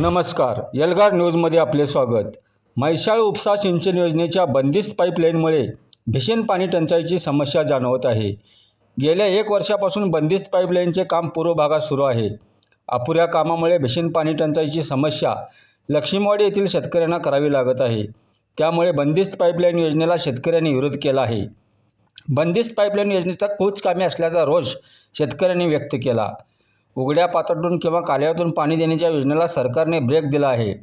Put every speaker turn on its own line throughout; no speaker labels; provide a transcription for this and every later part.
नमस्कार. यलगार न्यूजमध्ये आपले स्वागत. म्हैसाळ उपसा सिंचन योजनेच्या बंदिस्त पाईपलाईनमुळे भीषण पाणी टंचाईची समस्या जाणवत आहे. गेल्या एक वर्षापासून बंदिस्त पाईपलाईनचे काम पूर्व भागात सुरू आहे. अपुऱ्या कामामुळे भीषण पाणी टंचाईची समस्या लक्ष्मीवाडी येथील शेतकऱ्यांना करावी लागत आहे. त्यामुळे बंदिस्त पाईपलाईन योजनेला शेतकऱ्यांनी विरोध केला आहे. बंदिस्त पाईपलाईन योजनेचा कोच कामे असल्याचा रोष शेतकऱ्यांनी व्यक्त केला. उघड्या पात्रातून किंवा कालव्यातून पाणी देण्याच्या योजनेला सरकारने ब्रेक दिला आहे.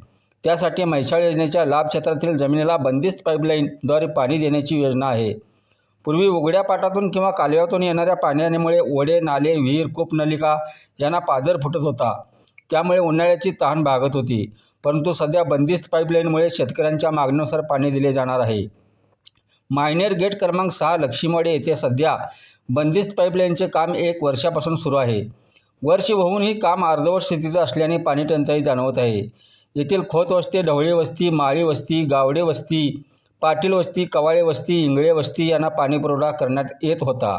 त्यासाठी म्हैसाळ योजनेच्या लाभ क्षेत्रातील जमिनीला बंदिस्त पाईपलाईनद्वारे पाणी देण्याची योजना आहे. पूर्वी उघड्या पाटातून किंवा कालव्यातून येणाऱ्या पाण्यामुळे ओढे नाले विहीर कूप नलिका यांना पाझर फुटत होता. त्यामुळे उन्हाळ्याची तहान भागत होती. परंतु सध्या बंदिस्त पाईपलाईनमुळे शेतकऱ्यांच्या मागणीनुसार पाणी दिले जाणार आहे. मायनेर गेट क्रमांक सहा लक्ष्मीवाडे येथे सध्या बंदिस्त पाईपलाईनचे काम एक वर्षापासून सुरू आहे. वर्ष होऊनही काम अर्धवट स्थितीचं असल्याने पाणी टंचाई जाणवत आहे. येथील खोत वस्ती ढवळे वस्ती माळी वस्ती गावडे वस्ती पाटील वस्ती कवाळे वस्ती इंगळे वस्ती यांना पाणीपुरवठा करण्यात येत होता.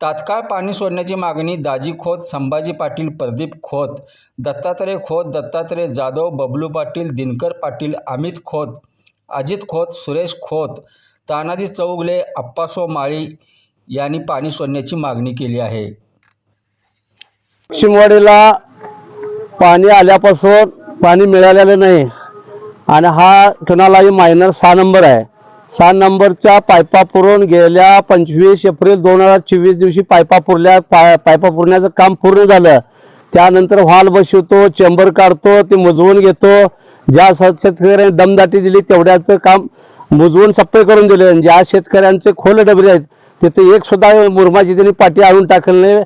तात्काळ पाणी सोडण्याची मागणी दाजी खोत संभाजी पाटील प्रदीप खोत दत्तात्रय खोत दत्तात्रय जाधव बबलू पाटील दिनकर पाटील अमित खोत अजित खोत सुरेश खोत तानाजी चौगले अप्पासो माळी यांनी पाणी सोडण्याची मागणी केली आहे.
शिमवाडीला पाणी आल्यापासून पाणी मिळालेलं नाही. आणि हा कुणालाही मायनर सहा नंबर आहे. सहा नंबरच्या पायपा पुरून गेल्या पंचवीस एप्रिल दोन हजार चोवीस दिवशी पायपा पुरल्या पा पायपा पुरण्याचं काम पूर्ण झालं. त्यानंतर व्हाल बसवतो चेंबर काढतो ते मुजवून घेतो. ज्या स- शेतकऱ्यांनी दमदाटी दिली तेवढ्याचं काम मुजवून सप्पे करून दिले. आणि ज्या शेतकऱ्यांचे खोल डबरे आहेत तिथे एक सुद्धा मुरमाची त्यांनी पाठी आणून टाकले नाही.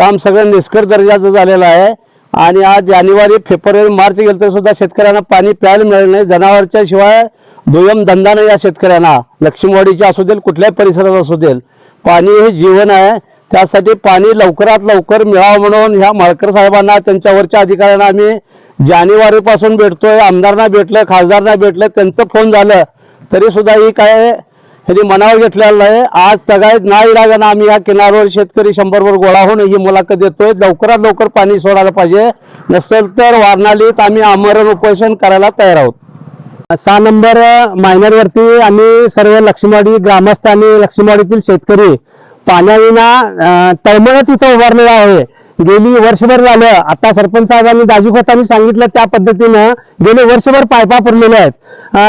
काम सगळं निष्कळ दर्जाचं झालेलं आहे. आणि आज जानेवारी फेब्रुवारी मार्च गेलं तर सुद्धा शेतकऱ्यांना पाणी प्यायला मिळालं नाही. जनावरच्या शिवाय दुय्यम धंदा नाही या शेतकऱ्यांना. लक्ष्मीवाडीचे असू देल कुठल्याही परिसरात असू देल. पाणी हे जीवन आहे. त्यासाठी पाणी लवकरात लवकर मिळावं म्हणून ह्या माळकर साहेबांना त्यांच्यावरच्या अधिकाऱ्यांना आम्ही जानेवारीपासून भेटतोय. आमदारांना भेटलं खासदारांना भेटलं त्यांचं फोन झालं. तरी सुद्धा ही काय त्यांनी मनावर घेतलेलं आहे. आज सगळ्यात ना इलाजानं आम्ही या किनाऱ्यावर शेतकरी शंभरवर गोळा होऊन ही मुलाखत देतोय. लवकरात लवकर पाणी सोडायला पाहिजे. नसेल तर वारणालीत आम्ही आमरण उपोषण करायला तयार आहोत. सहा नंबर मायनरवरती आम्ही सर्व लक्ष्मीवाडी ग्रामस्थ आणि लक्ष्मीवाडीतील शेतकरी पाण्याविना तळमळत इथं उभारलेला आहे. गेली वर्षभर झालं आता सरपंच साहेबांनी दाजू खतांनी सांगितलं त्या पद्धतीनं गेले वर्षभर पायपा पुरलेल्या आहेत.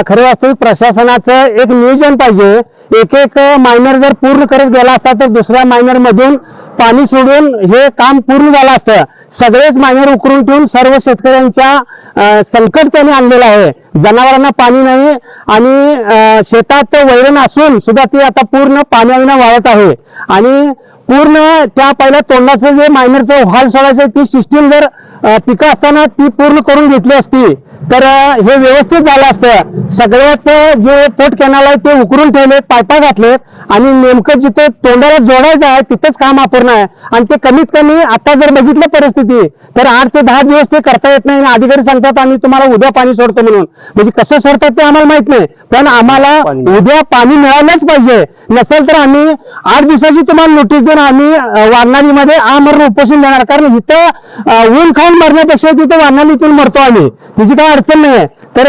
खरं वास्तविक प्रशासनाचं एक नियोजन पाहिजे. एक एक मायनर जर पूर्ण करत गेला असता तर दुसऱ्या मायनर मधून पाणी सोडून हे काम पूर्ण झालं असतं. सगळेच माहेर उकरून ठेवून सर्व शेतकऱ्यांच्या अं, संकट त्यांनी आणलेलं आहे. जनावरांना पाणी नाही आणि अं, शेतात वैरण असून सुद्धा ती आता पूर्ण पाण्याविना वाळत आहे. आणि पूर्ण त्या पहिल्या तोंडाचं जे मायनरचं व्हाल सोडायचं ती सिस्टीम जर पिकं असताना ती पूर्ण करून घेतली असती तर हे व्यवस्थित झालं असतं. सगळ्याच जे पोट कॅनल आहे ते उकरून ठेवलेत पायपा घातलेत आणि नेमकं जिथे तोंडाला जोडायचं आहे तिथंच काम अपूर्ण आहे. आणि ते कमीत कमी आता जर बघितलं परिस्थिती तर आठ ते दहा दिवस ते करता येत नाही. आणि अधिकारी सांगतात आम्ही तुम्हाला उद्या पाणी सोडतो म्हणून. म्हणजे कसं सोडतात ते आम्हाला माहीत नाही. पण आम्हाला उद्या पाणी मिळालंच पाहिजे. नसेल तर आम्ही आठ दिवसाची तुम्हाला नोटीस देऊन आम्ही अं, वारणालीमध्ये आमरण उपोषण देणार. कारण इथं ऊन खाऊन मरण्यापेक्षा तिथं वारणालीतून मरतो आम्ही. तिची काय अडचण नाही तर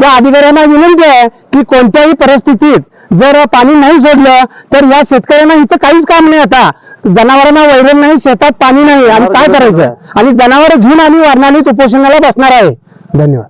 त्या अधिकाऱ्यांना विनंती आहे की कोणत्याही परिस्थितीत जर पाणी नाही सोडलं तर या शेतकऱ्यांना इथं काहीच काम नाही आता. जनावरांना वैरण नाही शेतात पाणी नाही. आणि काय करायचं? आणि जनावर घेऊन आम्ही वारणालीत उपोषणाला बसणार आहे. धन्यवाद.